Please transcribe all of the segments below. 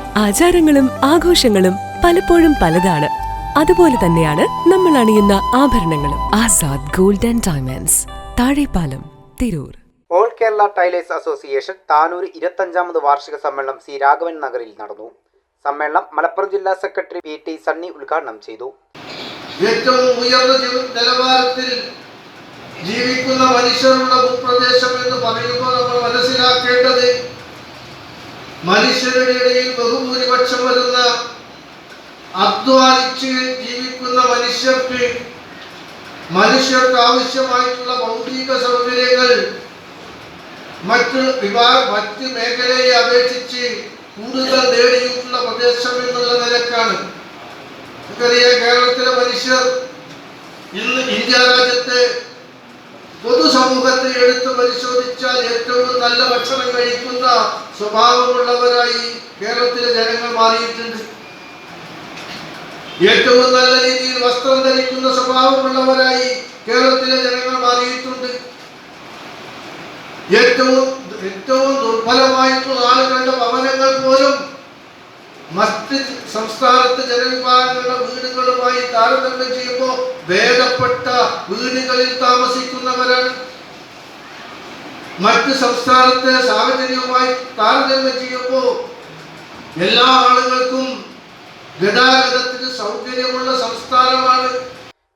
ആചാരങ്ങളും ആഘോഷങ്ങളും പലപ്പോഴും പലതാണ്. അതുപോലെ തന്നെയാണ് നമ്മൾ അണിയുന്ന ആഭരണങ്ങളും. Azad golden and diamonds Thazhepalam Tirur. All Kerala tailors association Tanur ഇരുപത്തഞ്ചാമത് വാർഷിക സമ്മേളനം സി രാഘവൻ നഗറിൽ നടന്നു. സമ്മേളനം മലപ്പുറം ജില്ലാ സെക്രട്ടറി പി ടി സണ്ണി ഉദ്ഘാടനം ചെയ്തു. ഏറ്റവും ഉയർന്ന ജീവ- നിലവാരത്തിൽ ജീവിക്കുന്ന മനുഷ്യരുള്ള ഭൂപ്രദേശം എന്ന് പറയുമ്പോൾ നമ്മൾ മനസ്സിലാക്കേണ്ടത് മനുഷ്യരുടെ ഇടയിൽ ബഹുഭൂരിപക്ഷം വരുന്ന അധ്വാനിച്ച് ജീവിക്കുന്ന മനുഷ്യർക്ക് മനുഷ്യർക്ക് ആവശ്യമായിട്ടുള്ള ഭൗതിക സൗകര്യങ്ങൾ മറ്റ് വിഭാ മറ്റ് മേഖലയെ അപേക്ഷിച്ച് കൂടുതൽ നേടിയിട്ടുള്ള പ്രദേശം എന്നുള്ള നിലക്കാണ്. നമുക്കറിയാം കേരളത്തിലെ മനുഷ്യർ ഇന്ന് ഇന്ത്യ രാജ്യത്തെ പൊതുസമൂഹത്തെ എടുത്തു പരിശോധിച്ചാൽ ഏറ്റവും നല്ല ഭക്ഷണം കഴിക്കുന്ന സ്വഭാവമുള്ളവരായി കേരളത്തിലെ ജനങ്ങൾ മാറിയിട്ടുണ്ട്. ഏറ്റവും നല്ല രീതിയിൽ വസ്ത്രം ധരിക്കുന്ന സ്വഭാവമുള്ളവരായി കേരളത്തിലെ ജനങ്ങൾ മാറിയിട്ടുണ്ട്. ഏറ്റവും ഏറ്റവും ദുർബലമായിട്ടുള്ള ആളുകളുടെ ഭവനങ്ങൾ പോലും മറ്റ് സംസ്ഥാനത്ത് ജനവിഭാഗങ്ങളുടെ വീടുകളുമായി താരതമ്യം ചെയ്യുമ്പോൾ ഭേദപ്പെട്ട വീടുകളിൽ താമസിക്കുന്നവരാണ്. മറ്റ് സംസ്ഥാനത്തെ സാഹചര്യവുമായി താരതമ്യം ചെയ്യുമ്പോൾ എല്ലാ ആളുകൾക്കും ഗതാഗതത്തിന് സൗകര്യമുള്ള സംസ്ഥാനമാണ്.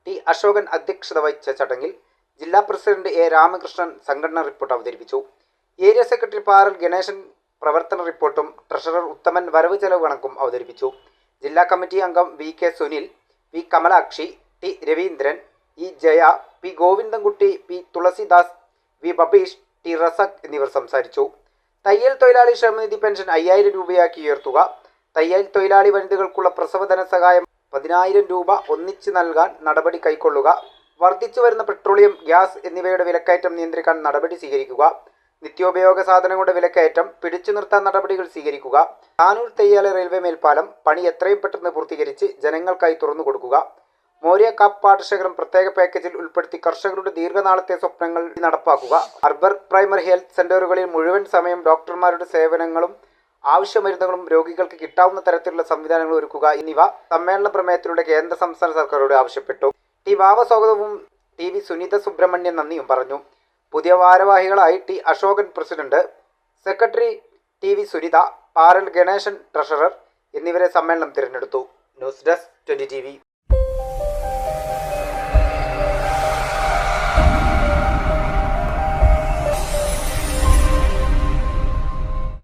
ടി അശോകൻ അധ്യക്ഷത വഹിച്ച ചടങ്ങിൽ ജില്ലാ പ്രസിഡന്റ് എ രാമകൃഷ്ണൻ സംഘടനാ റിപ്പോർട്ട് അവതരിപ്പിച്ചു. ഏരിയ സെക്രട്ടറി പാറൽ ഗണേശൻ പ്രവർത്തന റിപ്പോർട്ടും ട്രഷറർ ഉത്തമൻ വരവ് ചെലവ് കണക്കും അവതരിപ്പിച്ചു. ജില്ലാ കമ്മിറ്റി അംഗം V K Sunil P Kamalakshi T Raveendran E Jaya P Govindankutty P Thulasidas V Babeesh T Razak എന്നിവർ സംസാരിച്ചു. തയ്യൽ തൊഴിലാളി ക്ഷേമനിധി പെൻഷൻ അയ്യായിരം രൂപയാക്കി ഉയർത്തുക. തയ്യൽ തൊഴിലാളി വനിതകൾക്കുള്ള പ്രസവ ധനസഹായം പതിനായിരം രൂപ ഒന്നിച്ച് നൽകാൻ നടപടി കൈക്കൊള്ളുക. വർദ്ധിച്ചു വരുന്ന പെട്രോളിയം ഗ്യാസ് എന്നിവയുടെ വിലക്കയറ്റം നിയന്ത്രിക്കാൻ നടപടി സ്വീകരിക്കുക. നിത്യോപയോഗ സാധനങ്ങളുടെ വിലക്കയറ്റം പിടിച്ചു നിർത്താൻ നടപടികൾ സ്വീകരിക്കുക. താനൂർ തെയ്യാല റെയിൽവേ മേൽപ്പാലം പണി എത്രയും പെട്ടെന്ന് പൂർത്തീകരിച്ച് ജനങ്ങൾക്കായി തുറന്നു കൊടുക്കുക. മോര്യ കാപ്പ് പാടശേഖരം പ്രത്യേക പാക്കേജിൽ ഉൾപ്പെടുത്തി കർഷകരുടെ ദീർഘനാളത്തെ സ്വപ്നങ്ങൾ നടപ്പാക്കുക. അർബർ പ്രൈമറി ഹെൽത്ത് സെന്ററുകളിൽ മുഴുവൻ സമയം ഡോക്ടർമാരുടെ സേവനങ്ങളും ആവശ്യ മരുന്നുകളും രോഗികൾക്ക് കിട്ടാവുന്ന തരത്തിലുള്ള സംവിധാനങ്ങൾ ഒരുക്കുക എന്നിവ സമ്മേളന പ്രമേയത്തിലൂടെ കേന്ദ്ര സംസ്ഥാന സർക്കാരോട് ആവശ്യപ്പെട്ടു. ടി വാവ സ്വാഗതവും ടി വി സുനിത സുബ്രഹ്മണ്യൻ നന്ദിയും പറഞ്ഞു. പുതിയ ഭാരവാഹികളായി T Ashokan president secretary T V Sunitha Paral Ganesan treasurer എന്നിവരെ സമ്മേളനം തിരഞ്ഞെടുത്തു. News desk twenty T